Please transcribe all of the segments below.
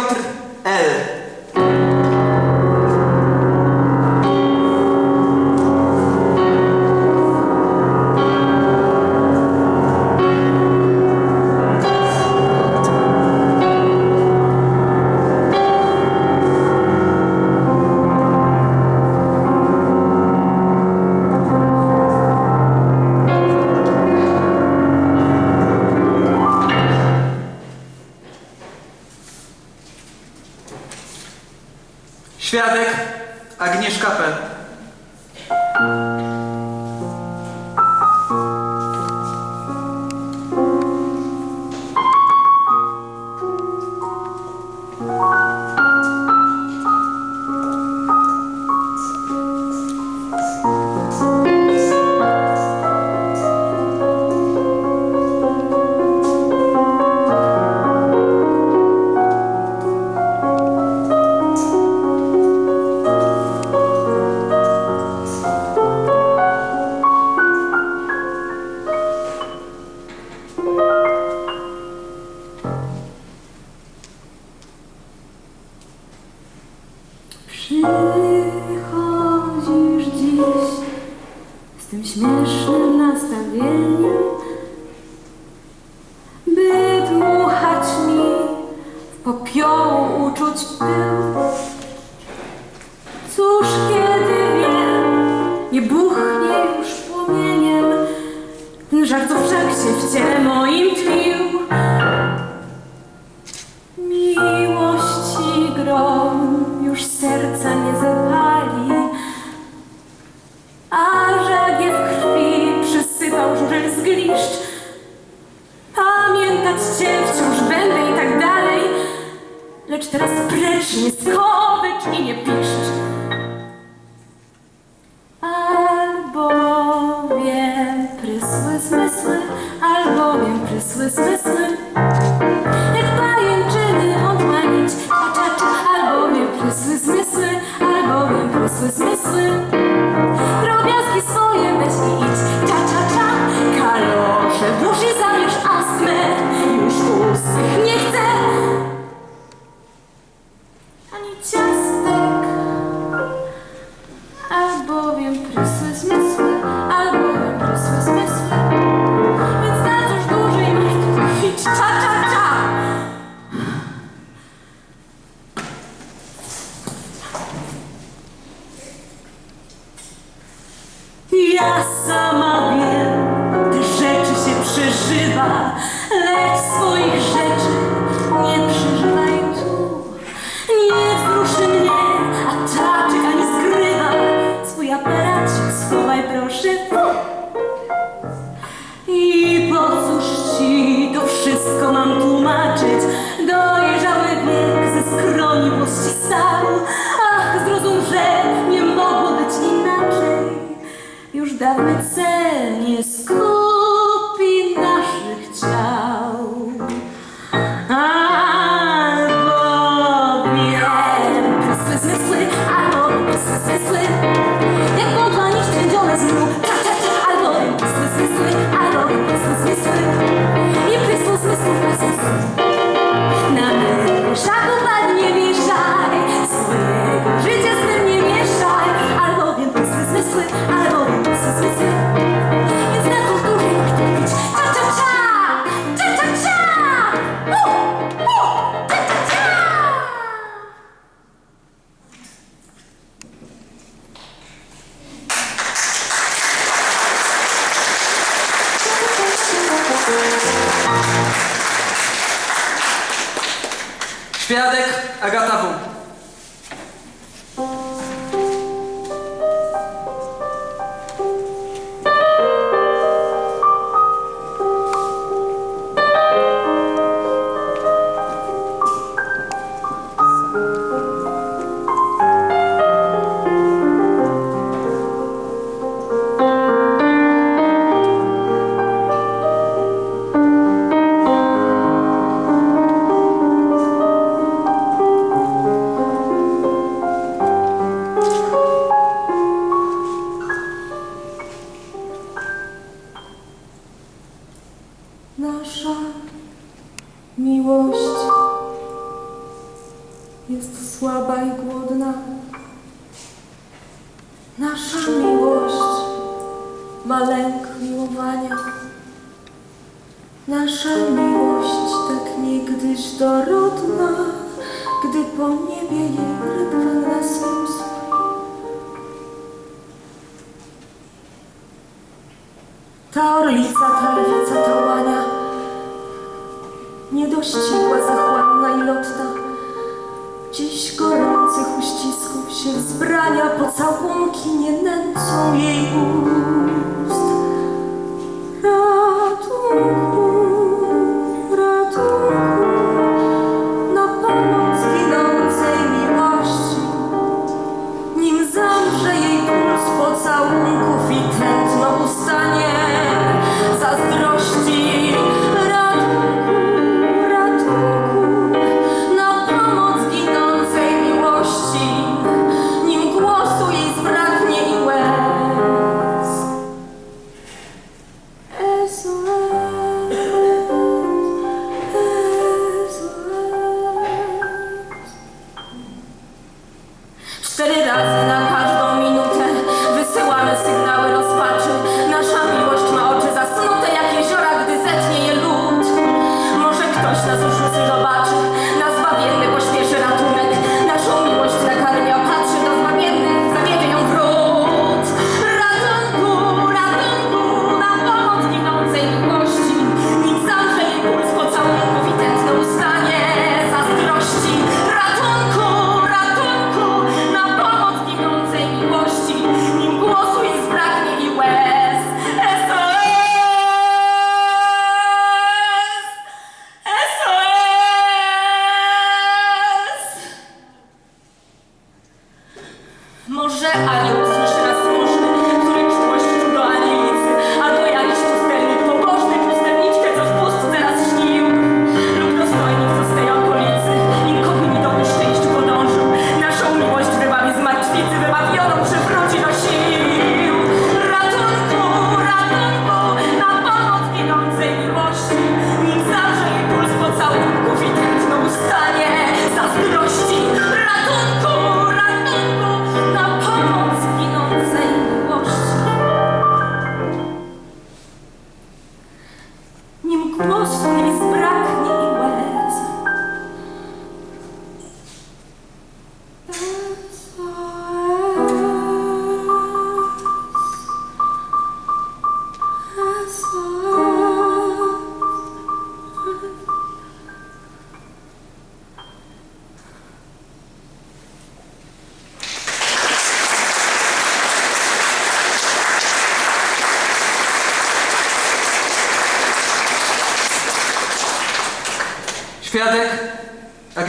Дякую. Świadek Agnieszka P. Przychodzisz dziś z tym śmiesznym nastawieniem, by dmuchać mi w popiołu uczuć pył. Cóż, kiedy wiem, nie buchnie już płomieniem ten żart, wszak się w ciele moim tlił. Miłości grom już serca nie zapali, a żagie w krwi przysypał żurel zgliszcz. Pamiętać cię wciąż będę i tak dalej, lecz teraz precz nie skowycz i nie piszcz. Ja sama wiem, te rzeczy się przeżywa, lecz swoich rzeczy nie przeżywaj tu. Nie wzruszy mnie, a czaczek ani skrywa, swój aparacik schowaj proszę. I po cóż ci to wszystko mam tłumaczyć? Dojrzały wiek ze skroni włości stał. Ach, zrozum, że nie inaczej. Już dawny cel nie Świadek Agata dorodna, gdy po niebie jej bratwa nas Ta orlica, ta lwica, ta łania, niedościgła, zachłanna i lotna, dziś gorących uścisków się wzbrania, pocałunki nie nęcą jej ust.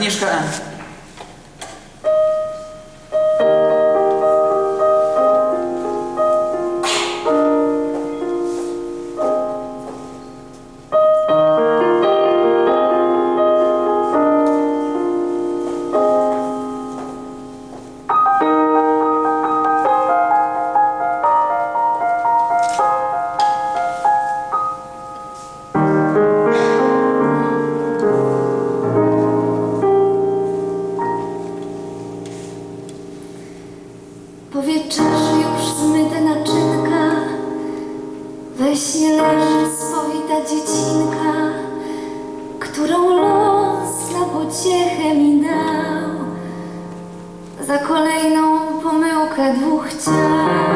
Agnieszka N. Powieczerz już zmyte naczynka, we śnie leży spowita dziecinka, którą los na pociechę mi dał za kolejną pomyłkę dwóch ciał.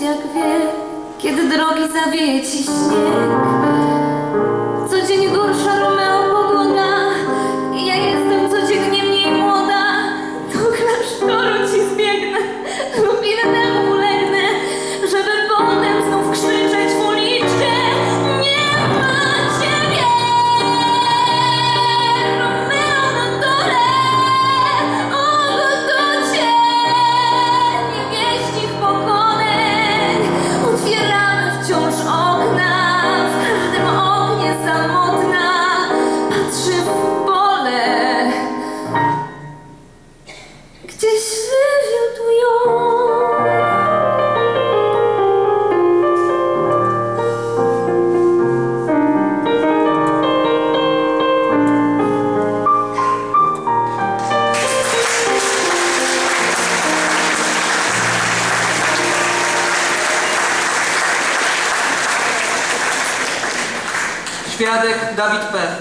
jak wie, kiedy drogi zawieje ci śnieg. Co dzień gorsza rumena. Radek Dawid P.